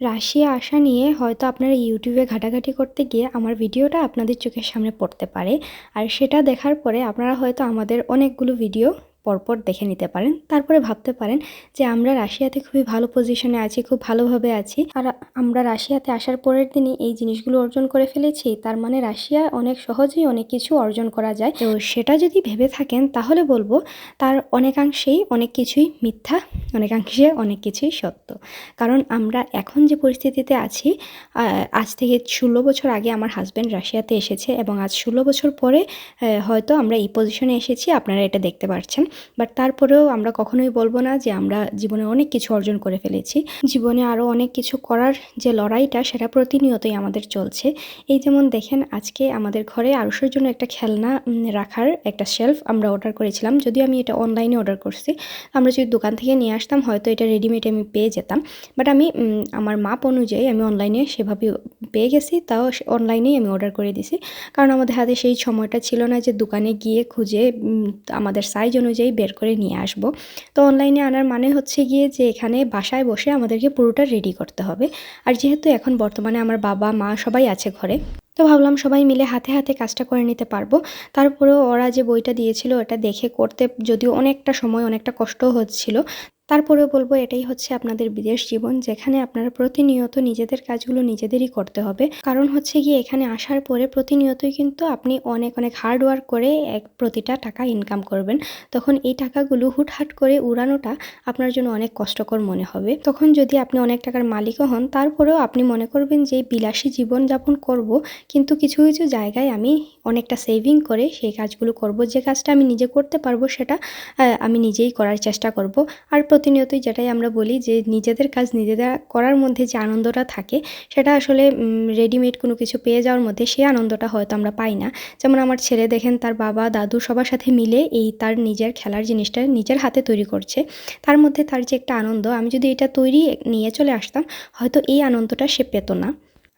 Russia আসা নিয়ে হয়তো আপনারা ইউটিউবে ঘাটাঘাটি করতে গিয়ে আমার ভিডিওটা আপনাদের চোখের সামনে পড়তে পারে। আর সেটা দেখার পরে আপনারা হয়তো আমাদের অনেকগুলো ভিডিও পরপর দেখে নিতে পারেন। তারপরে ভাবতে পারেন যে আমরা রাশিয়াতে খুবই ভালো পজিশনে আছি, খুব ভালোভাবে আছি। আর আমরা রাশিয়াতে আসার পরের দিনই এই জিনিসগুলো অর্জন করে ফেলেছি। তার মানে রাশিয়া অনেক সহজেই অনেক কিছু অর্জন করা যায়। তো সেটা যদি ভেবে থাকেন, তাহলে বলব তার অনেকাংশেই অনেক কিছুই মিথ্যা, অনেকাংশে অনেক কিছুই সত্য। কারণ আমরা এখন যে পরিস্থিতিতে আছি আজ থেকে ষোলো বছর আগে আমার হাজব্যান্ড রাশিয়াতে এসেছে এবং আজ ষোলো বছর পরে হয়তো আমরা এই পজিশনে এসেছি। আপনারা এটা দেখতে পাচ্ছেন বাট তারপরেও আমরা কখনোই বলব না যে আমরা জীবনে অনেক কিছু অর্জন করে ফেলেছি। জীবনে আরও অনেক কিছু করার যে লড়াইটা, সেটা প্রতিনিয়তই আমাদের চলছে। এই যেমন দেখেন, আজকে আমাদের ঘরে আরুষের জন্য একটা খেলনা রাখার একটা শেলফ আমরা অর্ডার করেছিলাম। যদিও আমি এটা অনলাইনে অর্ডার করছি। আমরা যদি দোকান থেকে নিয়ে আসতাম, হয়তো এটা রেডিমেড আমি পেয়ে যেতাম। বাট আমি আমার মাপ অনুযায়ী আমি অনলাইনে সেভাবে পেয়ে গেছি, তাও অনলাইনেই আমি অর্ডার করে দিছি। কারণ আমাদের হাতে সেই সময়টা ছিল না যে দোকানে গিয়ে খুঁজে আমাদের সাইজ অনুযায়ী বের করে নিয়ে আসব। তো অনলাইনে আনার মানে হচ্ছে গিয়ে যে এখানে বাসায় বসে আমাদেরকে পুরোটা রেডি করতে হবে। আর যেহেতু এখন বর্তমানে আমার বাবা, মা সবাই আছে ঘরে, তো ভাবলাম সবাই মিলে হাতে হাতে কাজটা করে নিতে পারব। তারপরেও ওরা যে বইটা দিয়েছিল ওটা দেখে করতে যদিও অনেকটা সময়, অনেকটা কষ্ট হচ্ছিল তারপরেও বলব এটাই হচ্ছে আপনাদের বিদেশ জীবন, যেখানে আপনারা প্রতিনিয়ত নিজেদের কাজগুলো নিজেদেরই করতে হবে। কারণ হচ্ছে গিয়ে এখানে আসার পরে প্রতিনিয়তই কিন্তু আপনি অনেক অনেক হার্ড ওয়ার্ক করে এক প্রতিটা টাকা ইনকাম করবেন। তখন এই টাকাগুলো হুটহাট করে উড়ানোটা আপনার জন্য অনেক কষ্টকর মনে হবে। তখন যদি আপনি অনেক টাকার মালিকও হন, তারপরেও আপনি মনে করবেন যে বিলাসী জীবন যাপন করব, কিন্তু কিছু কিছু জায়গায় আমি অনেকটা সেভিং করে সেই কাজগুলো করব। যে কাজটা আমি নিজে করতে পারব, সেটা আমি নিজেই করার চেষ্টা করব। আর প্রতিনিয়তই যেটাই আমরা বলি যে নিজেদের কাজ নিজেরা করার মধ্যে যে আনন্দটা থাকে, সেটা আসলে রেডিমেড কোনো কিছু পেয়ে যাওয়ার মধ্যে সেই আনন্দটা হয়তো আমরা পাই না। যেমন আমার ছেলে দেখেন, তার বাবা, দাদু সবার সাথে মিলে এই তার নিজের খেলার জিনিসটা নিজের হাতে তৈরি করছে। তার মধ্যে তার যে একটা আনন্দ, আমি যদি এটা তৈরি নিয়ে চলে আসতাম, হয়তো এই আনন্দটা সে পেত না।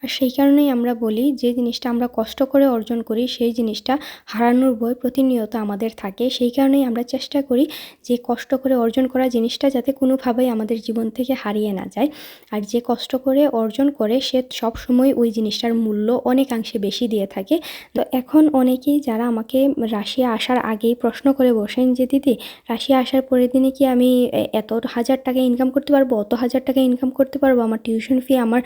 আর সেই কারণেই আমরা বলি, যে জিনিসটা আমরা কষ্ট করে অর্জন করি, সেই জিনিসটা হারানোর ভয় প্রতিনিয়ত আমাদের থাকে। সেই কারণেই আমরা চেষ্টা করি, যে কষ্ট করে অর্জন করা জিনিসটা যাতে কোনোভাবেই আমাদের জীবন থেকে হারিয়ে না যায়। আর যে কষ্ট করে অর্জন করে, সে সব সময় ওই জিনিসটার মূল্য অনেকাংশে বেশি দিয়ে থাকে। তো এখন অনেকেই যারা আমাকে রাশিয়া আসার আগেই প্রশ্ন করে বসেন যে, দিদি, রাশিয়া আসার পরের দিনে কি আমি এত হাজার টাকা ইনকাম করতে পারব? অত হাজার টাকা ইনকাম করতে পারব? আমার টিউশন ফি আমার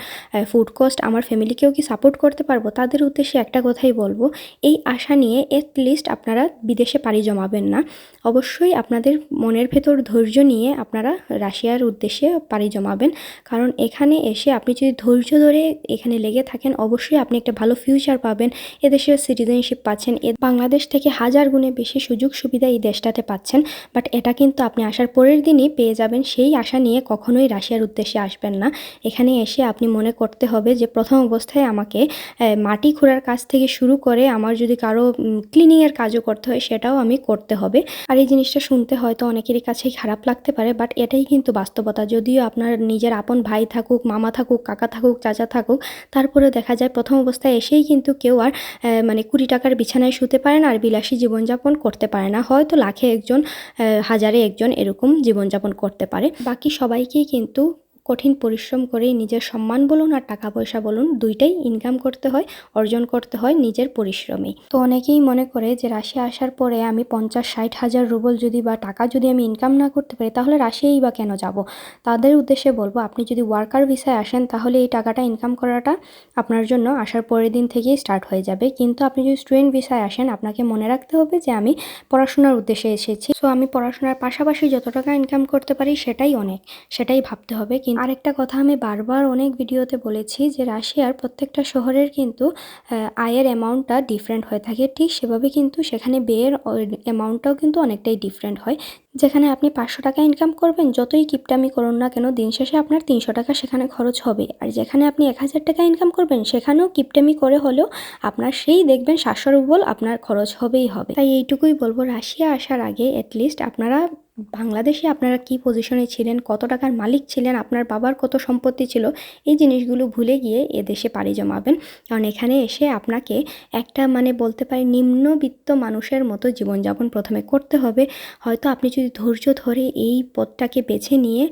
ফুড কস্ট আমার ফ্যামিলিকেও কি সাপোর্ট করতে পারব? তাদের উদ্দেশ্যে একটা কথাই বলব, এই আশা নিয়ে লিস্ট আপনারা বিদেশে পাড়ি জমাবেন না। অবশ্যই আপনাদের মনের ভেতর ধৈর্য নিয়ে আপনারা রাশিয়ার উদ্দেশ্যে পাড়ি জমাবেন। কারণ এখানে এসে আপনি যদি ধৈর্য ধরে এখানে লেগে থাকেন, অবশ্যই আপনি একটা ভালো ফিউচার পাবেন। এদেশের সিটিজেনশিপ পাচ্ছেন, এ বাংলাদেশ থেকে হাজার গুণে বেশি সুযোগ সুবিধা এই দেশটাতে পাচ্ছেন। বাট এটা কিন্তু আপনি আসার পরের দিনই পেয়ে যাবেন। সেই আশা নিয়ে কখনোই রাশিয়ার উদ্দেশ্যে আসবেন না। এখানে এসে আপনি মনে করতে হবে যে প্রথম অবস্থায় আমাকে মাটি খোঁড়ার কাজ থেকে শুরু করে আমার যদি কারও ক্লিনিংয়ের কাজও করতে হয় সেটাও আমি করতে হবে। আর এই জিনিসটা শুনতে হয়তো অনেকেরই কাছেই খারাপ লাগতে পারে বাট এটাই কিন্তু বাস্তবতা। যদিও আপনার নিজের আপন ভাই থাকুক, মামা থাকুক, কাকা থাকুক, চাচা থাকুক তারপরে দেখা যায় প্রথম অবস্থায় এসেই কিন্তু কেউ আর মানে কুড়ি টাকার বিছানায় শুতে পারে না, আর বিলাসী জীবনযাপন করতে পারে না। হয়তো লাখে একজন হাজারে একজন এরকম জীবনযাপন করতে পারে। বাকি সবাইকেই কিন্তু কঠিন পরিশ্রম করেই নিজের সম্মান বলুন আর টাকা পয়সা বলুন, দুইটাই ইনকাম করতে হয়, অর্জন করতে হয় নিজের পরিশ্রমে। তো অনেকেই মনে করে যে রাশিয়া আসার পরে আমি পঞ্চাশ, ষাট হাজার রুবল যদি বা টাকা যদি আমি ইনকাম না করতে পারি, তাহলে রাশিয়াই বা কেন যাব? তাদের উদ্দেশ্যে বলব, আপনি যদি ওয়ার্কার ভিসায় আসেন, তাহলে এই টাকাটা ইনকাম করাটা আপনার জন্য আসার পরের দিন থেকেই স্টার্ট হয়ে যাবে। কিন্তু আপনি যদি স্টুডেন্ট ভিসায় আসেন, আপনাকে মনে রাখতে হবে যে আমি পড়াশোনার উদ্দেশ্যে এসেছি। সো আমি পড়াশোনার পাশাপাশি যত টাকা ইনকাম করতে পারি, সেটাই অনেক, সেটাই ভাবতে হবে। কিন্তু আরেকটা কথা আমি বারবার অনেক ভিডিওতে বলেছি যে রাশিয়ার প্রত্যেকটা শহরের কিন্তু আয়ের অ্যামাউন্টটা ডিফারেন্ট হয়ে থাকে। ঠিক সেভাবে কিন্তু সেখানে ব্যয়ের অ্যামাউন্টটাও কিন্তু অনেকটাই ডিফারেন্ট হয়। যেখানে আপনি পাঁচশো টাকা ইনকাম করবেন, যতই কিপটামি করুন না কেন, দিন শেষে আপনার তিনশো টাকা সেখানে খরচ হবে। আর যেখানে আপনি এক হাজার টাকা ইনকাম করবেন, সেখানেও কিপটামি করে হলেও আপনার সেই দেখবেন সাতশো রুবল আপনার খরচ হবেই হবে। তাই এইটুকুই বলব, রাশিয়া আসার আগে অ্যাটলিস্ট আপনারা বাংলাদেশে আপনারা কি পজিশনে ছিলেন, কত টাকার মালিক ছিলেন, আপনার বাবার কত সম্পত্তি ছিল, এই জিনিসগুলো ভুলে গিয়ে এদেশে পাড়ি জমাবেন। কারণ এখানে এসে আপনাকে একটা মানে বলতে পারি নিম্নবিত্ত মানুষের মতো জীবনযাপন প্রথমে করতে হবে। হয়তো আপনি যদি ধৈর্য ধরে এই পথটাকে বেছে নিয়ে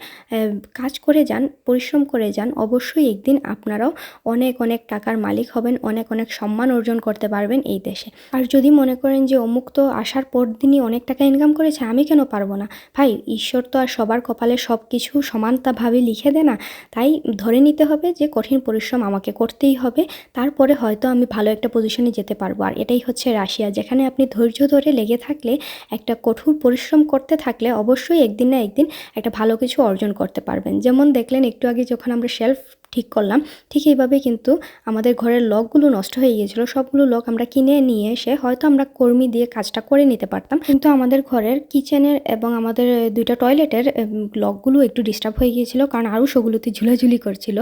কাজ করে যান, পরিশ্রম করে যান, অবশ্যই একদিন আপনারাও অনেক অনেক টাকার মালিক হবেন, অনেক অনেক সম্মান অর্জন করতে পারবেন এই দেশে। আর যদি মনে করেন যে অমুক তো আসার পর দিনই অনেক টাকা ইনকাম করেছে, আমি কেন পারব না? ভাই, ঈশ্বর তো আর সবার কপালে সব কিছু সমানতাভাবে লিখে দেয় না। তাই ধরে নিতে হবে যে, কঠিন পরিশ্রম আমাকে করতেই হবে। তারপরে হয়তো আমি ভালো একটা পজিশনে যেতে পারব। আর এটাই হচ্ছে রাশিয়া যেখানে আপনি ধৈর্য ধরে লেগে থাকলে, একটা কঠোর পরিশ্রম করতে থাকলে অবশ্যই একদিন না একদিন একটা ভালো কিছু অর্জন করতে পারবেন। যেমন দেখলেন, একটু আগে যখন আমরা শেলফ ঠিক করলাম। ঠিক এইভাবে কিন্তু আমাদের ঘরের লকগুলো নষ্ট হয়ে গিয়েছিল। সবগুলো লক আমরা কিনে নিয়ে এসে হয়তো আমরা কর্মী দিয়ে কাজটা করে নিতে পারতাম। কিন্তু আমাদের ঘরের কিচেনের এবং আমাদের দুইটা টয়লেটের লকগুলো একটু ডিস্টার্ব হয়ে গিয়েছিল কারণ আরও সেগুলোতে ঝুলাঝুলি করছিল।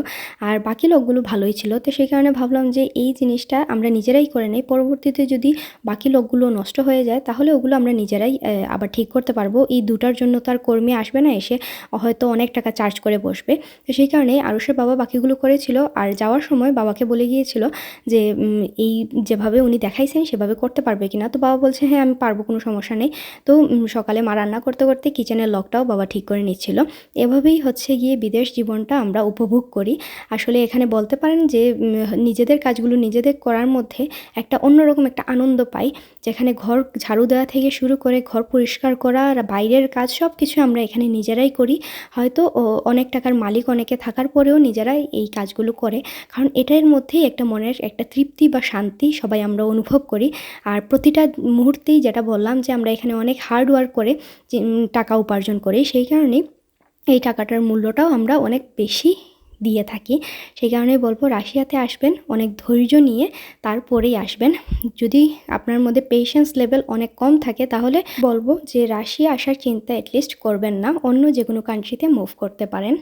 আর বাকি লকগুলো ভালোই ছিল। তো সেই কারণে ভাবলাম যে এই জিনিসটা আমরা নিজেরাই করে নিই। পরবর্তীতে যদি বাকি লকগুলো নষ্ট হয়ে যায় তাহলে ওগুলো আমরা নিজেরাই আবার ঠিক করতে পারব। এই দুটার জন্য তার কর্মী আসবে না এসে হয়তো অনেক টাকা চার্জ করে বসবে। তো সেই কারণে আরুষের বাবা বাকিগুলো করেছিল আর যাওয়ার সময় বাবাকে বলে গিয়েছিল যে এই যেভাবে উনি দেখাইছেন সেভাবে করতে পারবে কিনা। তো বাবা বলছে হ্যাঁ আমি পারব, কোনো সমস্যা নেই। তো সকালে মা রান্না করতে করতে কিচেনের লকটাও বাবা ঠিক করে নিচ্ছিল। এভাবেই হচ্ছে গিয়ে বিদেশ জীবনটা আমরা উপভোগ করি। আসলে এখানে বলতে পারেন যে নিজেদের কাজগুলো নিজেদের করার মধ্যে একটা অন্যরকম একটা আনন্দ পাই। যেখানে ঘর ঝাড়ু দেওয়া থেকে শুরু করে ঘর পরিষ্কার করা, আর বাইরের কাজ সব কিছু আমরা এখানে নিজেরাই করি। হয়তো অনেক টাকার মালিক অনেকে থাকার পরেও নিজেরাই এই কাজগুলো করে। কারণ এটার মধ্যেই একটা মনের একটা তৃপ্তি বা শান্তি সবাই আমরা অনুভব করি। আর প্রতিটা মুহূর্তেই যেটা বললাম যে আমরা এখানে অনেক হার্ড ওয়ার্ক করে টাকা উপার্জন করি, সেই কারণেই এই টাকাটার মূল্যটাও আমরা অনেক বেশি দিয়ে থাকি। সেই কারণেই বলব রাশিয়াতে আসবেন, অনেক ধৈর্য নিয়ে তারপরেই আসবেন। যদি আপনার মধ্যে পেশেন্স লেভেল অনেক কম থাকে, তাহলে বলব যে রাশিয়া আসার চিন্তা অ্যাটলিস্ট করবেন না, অন্য যে কোনো কান্ট্রিতে মুভ করতে পারেন।